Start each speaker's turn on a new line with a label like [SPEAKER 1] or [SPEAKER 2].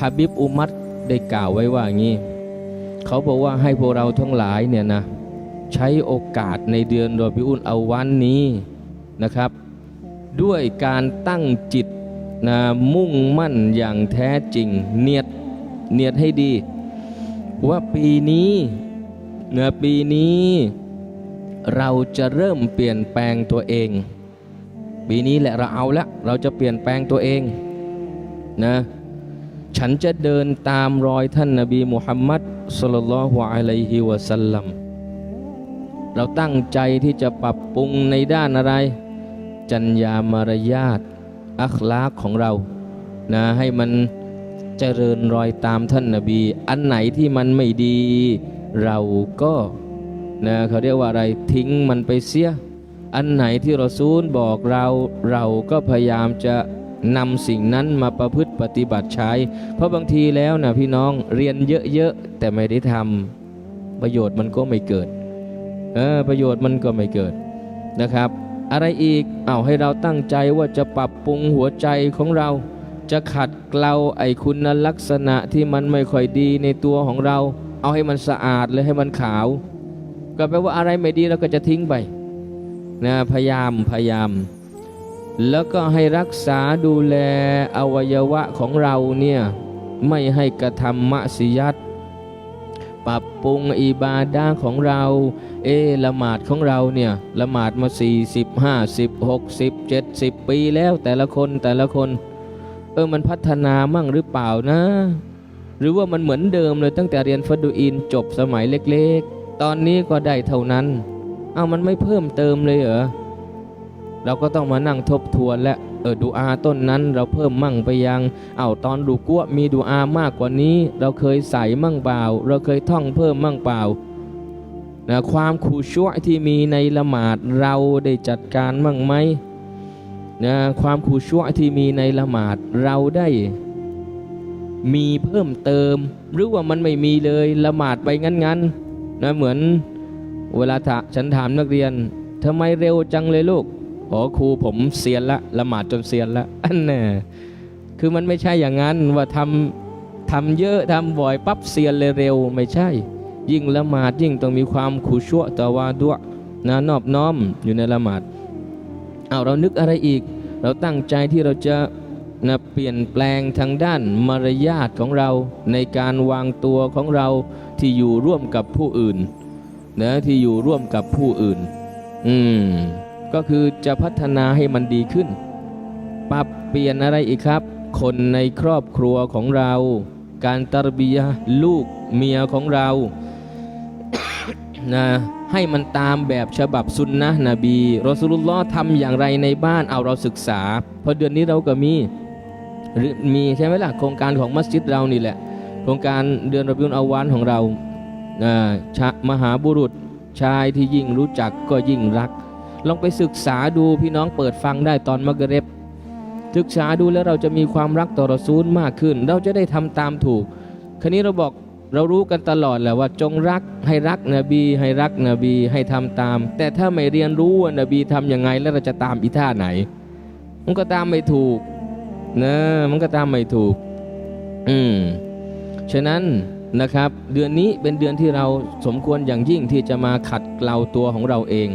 [SPEAKER 1] ฮาบิบอุมัดได้กล่าวไว้ว่างี้ เขาบอกว่าให้พวกเราทั้งหลายเนี่ยนะใช้โอกาสในเดือนรอบิอุนเอาวันนี้นะครับ ด้วยการตั้งจิตนะมุ่งมั่นอย่างแท้จริง เนียดเนียดให้ดี ว่าปีนี้เนื้อปีนี้เราจะเริ่มเปลี่ยนแปลงตัวเอง ปีนี้แหละเราเอาละเราจะเปลี่ยนแปลงตัวเองนะ ฉันจะเดินตามรอยท่านนบีมุฮัมมัดสุลลัลฮุอะลัยฮิวะสัลลัมเราตั้งใจที่จะปรับปรุงในด้านอะไร จัญญามารยาทอัคลากของเรานะให้มันเจริญรอยตามท่านนบี อันไหนที่มันไม่ดี เราก็นะเขาเรียกว่าอะไรทิ้งมันไปเสีย อันไหนที่เราซูลบอกเรา เราก็พยายามจะ นำสิ่งนั้นมาประพฤติปฏิบัติใช้ เพราะบางทีแล้วนะพี่น้องเรียนเยอะๆแต่ไม่ได้ทำประโยชน์มันก็ไม่เกิดเออประโยชน์มันก็ไม่เกิดนะครับ อะไรอีกเอาให้เราตั้งใจว่าจะปรับปรุงหัวใจของเรา จะขัดเกลาไอ้คุณลักษณะที่มันไม่ค่อยดีในตัวของเรา เอาให้มันสะอาดเลยให้มันขาว ก็แปลว่าอะไรไม่ดีเราก็จะทิ้งไปนะพยายามพยายาม แล้วก็ให้รักษาดูแลอวัยวะของเราเนี่ยไม่ให้กระทำมะสิยัตปรับปรุงอิบาดาของเรา เอละหมาดของเราเนี่ยละหมาดมา 40 50 60 70 ปีแล้วแต่ละคนแต่ละคน เออมันพัฒนามั่งหรือเปล่านะ หรือว่ามันเหมือนเดิมเลยตั้งแต่เรียนฟัดดูอินจบสมัยเล็กๆ ตอนนี้ก็ได้เท่านั้น เอามันไม่เพิ่มเติมเลยเหรอ เราก็ต้องมานั่งทบทวนและเออดูอาต้นนั้นเราเพิ่มมั่งไปยัง เอาตอนดูกัวมีดูอามากกว่านี้ เราเคยใส่มั่งเปล่า เราเคยท่องเพิ่มมั่งเปล่านะความขูชั่วที่มีในละหมาดเราได้จัดการมั่งไหมนะความขูชั่วที่มีในละหมาดเราได้ มีเพิ่มเติม หรือว่ามันไม่มีเลยละหมาดไปงั้นๆนะเหมือนเวลาฉันถามนักเรียนทำไมเร็วจังเลยลูก อ๋อครูผมเซียนละละหมาดจนเซียนละอันน่ะคือมันไม่ใช่อย่างนั้นว่าทำทำเยอะทำบ่อยปั๊บเซียนเลยเร็วไม่ใช่ ยิ่งละหมาดยิ่งต้องมีความขู่ชั่วตะวาดวนะนอบน้อมอยู่ในละหมาดเอาเรานึกอะไรอีก เราตั้งใจที่เราจะนะเปลี่ยนแปลงทางด้านมารยาทของเราในการวางตัวของเราที่อยู่ร่วมกับผู้อื่นนะที่อยู่ร่วมกับผู้อื่น อืม ก็คือจะพัฒนาให้มันดีขึ้น ปรับเปลี่ยนอะไรอีกครับ คนในครอบครัวของเรา การตรบียลูกเมียของเรานะให้มันตามแบบฉบับสุนนะนบีรอสูลุลลอฮ์ทำอย่างไรในบ้านเอาเราศึกษา เพราะเดือนนี้เราก็มีหรือมีใช่ไหมล่ะโครงการของมัสยิดเรานี่แหละ โครงการเดือนรบิุลอาวานของเราอ่ามหาบุรุษชายที่ยิ่งรู้จักก็ยิ่งรัก ลองไปศึกษาดูพี่น้องเปิดฟังได้ตอนมักเร็บศึกษาดูแล้วเราจะมีความรักต่อรอซูลมากขึ้น เราจะได้ทำตามถูก ครนี้เราบอกเรารู้กันตลอดแหละว่าจงรักให้รักนบี ให้รักนบีให้ทำตาม แต่ถ้าไม่เรียนรู้ว่านบีทำยังไงแล้วเราจะตามอีท่าไหน มันก็ตามไม่ถูกนะมันก็ตามไม่ถูก อืมฉะนั้นนะครับ เดือนนี้เป็นเดือนที่เราสมควรอย่างยิ่งที่จะมาขัดเกลาตัวของเราเอง